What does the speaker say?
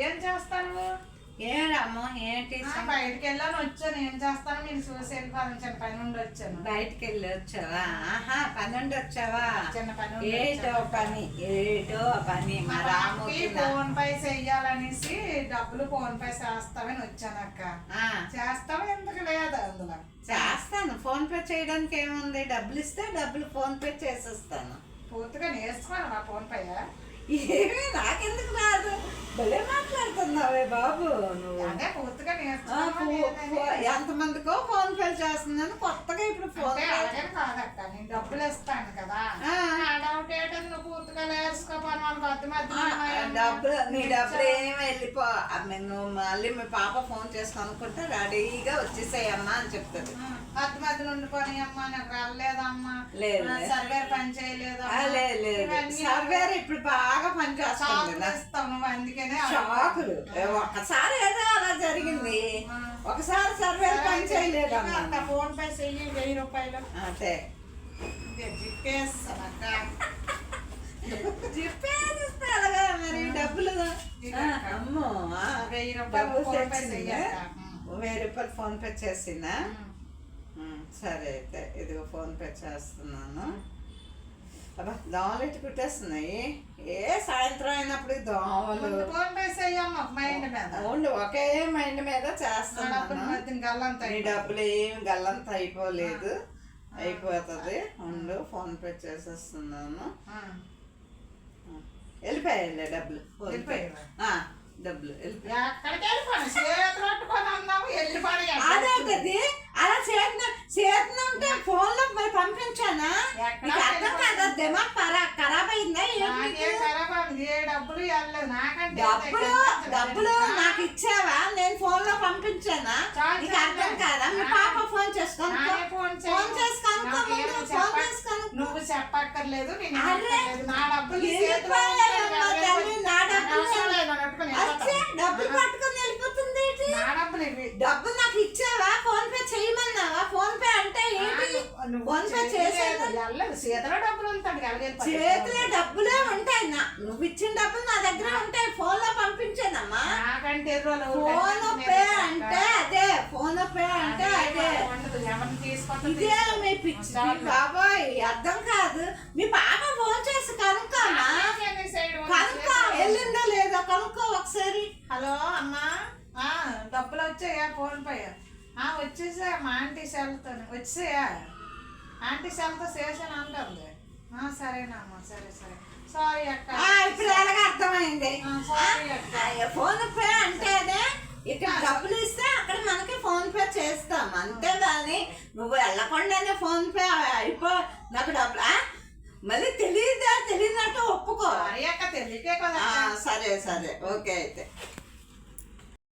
ఏం చేస్తాను ఏడమ్మో ఏంటి? ఆ, బయటికి వెళ్ళాను వచ్చాను. ఏం చేస్తాను? మీరు చూసి వెళ్ళిపోతాను చిన్న పని నుండి వచ్చాను. బయటికి వెళ్ళి వచ్చావా? ఆహా పని ఉండి వచ్చావా? చిన్న పని ఉండి ఏటో. పని ఏటో పని మా మా రాముకి రాముకి ఫోన్ పే చెయ్యాలనేసి డబ్బులు ఫోన్ పే చేస్తామని వచ్చాను అక్క. ఆ, చేస్తాం ఎందుకు లేదు అందులో. చేస్తాను. ఫోన్ పే చేయడానికి ఏముంది? డబ్బులు ఇస్తే డబ్బులు ఫోన్ పే చేసేస్తాను. పూర్తిగా నేర్చుకోను నా ఫోన్ పే. ఏమీ నాకెందుకు రాదు? భలే మాట్లాడుతున్నావే బాబు నువ్వు అదే పూర్తిగా ఆ, నేర్చుకోను ఫో- ఫో- ఎంతమందికో ఫోన్ పే చేస్తున్నాను కొత్తగా ఇప్పుడు ఫోన్ అలాగే కాదక్క నేను డబ్బులు ఇస్తాను కదా. నా డౌట్ నువ్వు పూర్తిగా నేర్చుకోపోను వాళ్ళకి అర్థం డబ్బులు నీ డబ్బులు ఏమి వెళ్ళిపో నువ్వు మళ్ళీ మీ పాప ఫోన్ చేసి కనుక్కుంటే రెడీగా వచ్చేసాయమ్మా అని చెప్తుంది. మధ్య మధ్యలో ఉండిపోని అమ్మా నాకు రాలేదమ్మా. సర్వేర్ పని చేయలేదమ్మా. ఆ, లేదు లేదు. ఇవన్నీ సర్వేర్ ఇప్పుడు బాగా పనిచేస్తుంది షాకులు నా ఇస్తావు నువ్వు అందుకనే షాకులు. ఏ, ఒక్కసారి ఏదో అలా జరిగింది. ఒకసారి సర్వేర్ పని చేయలేదమ్మా అక్క ఫోన్ పే చెయ్యి వెయ్యి రూపాయలు. అంతే చెప్పేసిస్తే అలాగా మరి డబ్బులు? అమ్మో వెయ్యి రూపాయలు వెయ్యి రూపాయలు ఫోన్ పే చేసిందా? సరే అయితే ఇదిగో ఫోన్ పే చేస్తున్నాను. అబ్బా దోమలు ఇటు కుట్టేస్తున్నాయి ఏ సాయంత్రం అయినప్పుడు దోమలు ఫోన్ పే చెయ్యమ్మ మైండ్ మీద. ఉండు ఒకే మైండ్ మీద చేస్తున్నాను గల్లంత డబ్బులు ఏమి గల్లంత అయిపోలేదు. అయిపోతుంది. ఉండు ఫోన్ పే చేసేస్తున్నాను. వెళ్ళిపోయాయి డబ్బులు. డబ్బులు వెళ్ళిపోయి అదేంటది అలా చేతన ఉంటే ఫోన్లో మరి పంపించానా ఎక్కడ నీకు అర్థం కాదా దిమాగ్ పరా ఖరాబ్ అయిందా నాకే? ఖరాబ్. ఏ డబ్బులు వెళ్ళలేదు నాకంటే డబ్బులు డబ్బులు నాకు ఇచ్చావా నేను ఫోన్లో పంపించానా నీకు అర్థం. కాదా మీ పాప ఫోన్ చేసుకొని ఫోన్ చేసి కనుక్కో నాకేం ముందు, చెప్ప- ఫోన్ చేసి కనుక్కో. నువ్వు చెప్పక్కర్లేదు నేను. నా డబ్బులు నీ చేతిలో వెళ్ళిపోయాయమ్మా ఉంటాయి. తల్లి, నా డబ్బులు అవసరం లేదు, నన్ను పట్టుకొని వచ్చే వెళ్ళిపోతాను. డబ్బులు పట్టుకొని వెళ్ళిపోతుంది ఏంటి? నా డబ్బులు ఇవి. డబ్బు నాకు ఇచ్చావా ఫోన్ పే చేయమన్నావా ఫోన్ పే అంటే వెళ్ళలేదు. చేతిలో డబ్బులు. చేతిలో డబ్బులే ఉంటాయి నా నువ్వు ఇచ్చిన డబ్బులు నా దగ్గర ఉంటాయి. ఫోన్లో ఎర్రోలు ఫోన్ పే. అంటే అదే. ఫోన్ పే అంటే అదే. ఇదే మీ పిచ్చి బాబాయ్. అర్థం కాదు. మీ పాప ఫోన్ చేసి కనుక్కోమా కనుక్కో. వెళ్ళిందో లేదో? కనుక్కో ఒకసారి. హలో అమ్మా. డబ్బులు వచ్చాయా? ఫోన్ పే. ఆ, వచ్చేసా మా ఆంటీ సెల్తో. వచ్చాయా ఆంటీ సెల్తో చేసాను అంటుంది. సరేనమ్మా సరే సరే. సారీ అక్క. ఇప్పుడు ఎలాగ అర్థమైంది? ఫోన్ పే అంటేనే ఇక్కడ డబ్బులు ఇస్తే అక్కడ మనకి ఫోన్ పే చేస్తాం. అంతేగాని నువ్వు వెళ్ళకుండానే ఫోన్ పే అయిపో నాకు డబ్బులు? మళ్ళీ తెలియదా తెలియనట్టు ఒప్పుకో. అక్క తెలియకే కదా. సరే సరే. ఓకే అయితే.